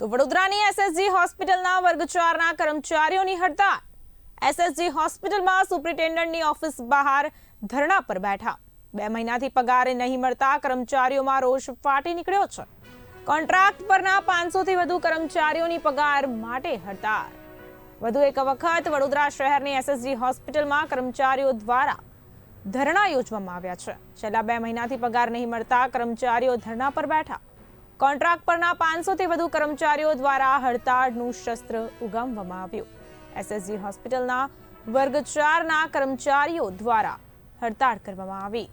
તો વડોદરાની એસએસજી હોસ્પિટલના વર્ગ ચારના કર્મચારીઓની હડતાળ. એસએસજી હોસ્પિટલમાં સુપ્રિન્ટેન્ડન્ટની ઓફિસ બહાર ધરણા પર બેઠા. બે મહિનાથી પગાર નહીં મળતા કર્મચારીઓમાં રોષ ફાટી નીકળ્યો છે. કોન્ટ્રાક્ટ પરના પાંચસોથી વધુ કર્મચારીઓની પગાર માટે હડતાળ. વધુ એક વખત વડોદરા શહેરની એસએસજી હોસ્પિટલમાં કર્મચારીઓ દ્વારા ધરણા યોજવામાં આવ્યા છે. છેલ્લા બે મહિનાથી પગાર નહીં મળતા કર્મચારીઓ ધરણા પર બેઠા. કોન્ટ્રાક્ટ પરના પાંચસોથી વધુ કર્મચારીઓ દ્વારા હડતાળનું શસ્ત્ર ઉગામવામાં આવ્યું. એસએસજી હોસ્પિટલના વર્ગ ચારના કર્મચારીઓ દ્વારા હડતાળ કરવામાં આવી.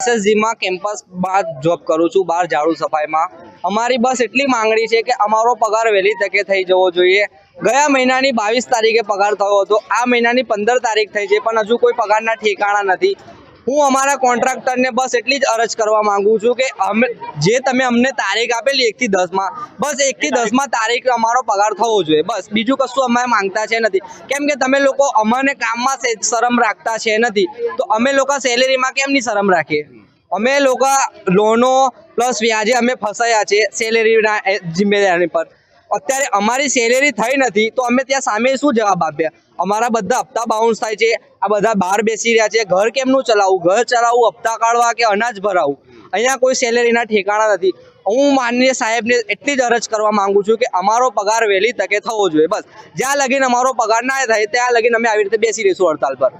એસએસજીમાં કેમ્પસ બાદ જોબ કરું છું બહાર ઝાડુ સફાઈમાં. અમારી બસ એટલી માંગણી છે કે અમારો પગાર વહેલી તકે થઈ જવો જોઈએ. ગયા મહિનાની બાવીસ તારીખે પગાર થયો હતો. આ મહિનાની પંદર તારીખ થઈ છે, પણ હજુ કોઈ પગારના ઠેકાણા નથી. હું અમારા કોન્ટ્રાક્ટરને બસ એટલી જ અરજ કરવા માંગુ છું કે અમે જે તમે અમને તારીખ આપેલી એકથી દસમાં બસ એકથી દસમાં તારીખ અમારો પગાર થવો જોઈએ. બસ બીજું કશું અમે માંગતા છે નથી. કેમ કે તમે લોકો અમને કામમાં શરમ રાખતા છે નથી. તો અમે લોકો સેલેરીમાં કેમની શરમ રાખીએ? અમે લોકો લોનો પ્લસ વ્યાજે અમે ફસાયા છે સેલેરીના જિમ્મેદારી પર. અત્યારે અમારી સેલેરી થઈ નથી, તો અમે ત્યાં સામે શું જવાબ આપ્યા અમારા બધા હપ્તા બાઉન્સ થાય છે, આ બધા બહાર બેસી રહ્યા છે, ઘર કેમનું ચલાવવું? ઘર ચલાવવું, હપ્તા કાઢવા કે અનાજ ભરાવું અહીંયા કોઈ સેલેરીના ઠેકાણા નથી. હું માનનીય સાહેબને એટલી જ અરજ કરવા માંગુ છું કે અમારો પગાર વહેલી તકે થવો જોઈએ, બસ. જ્યાં લગીન અમારો પગાર ના થાય, ત્યાં લગીન અમે આવી રીતે બેસી રહીશું હડતાલ પર.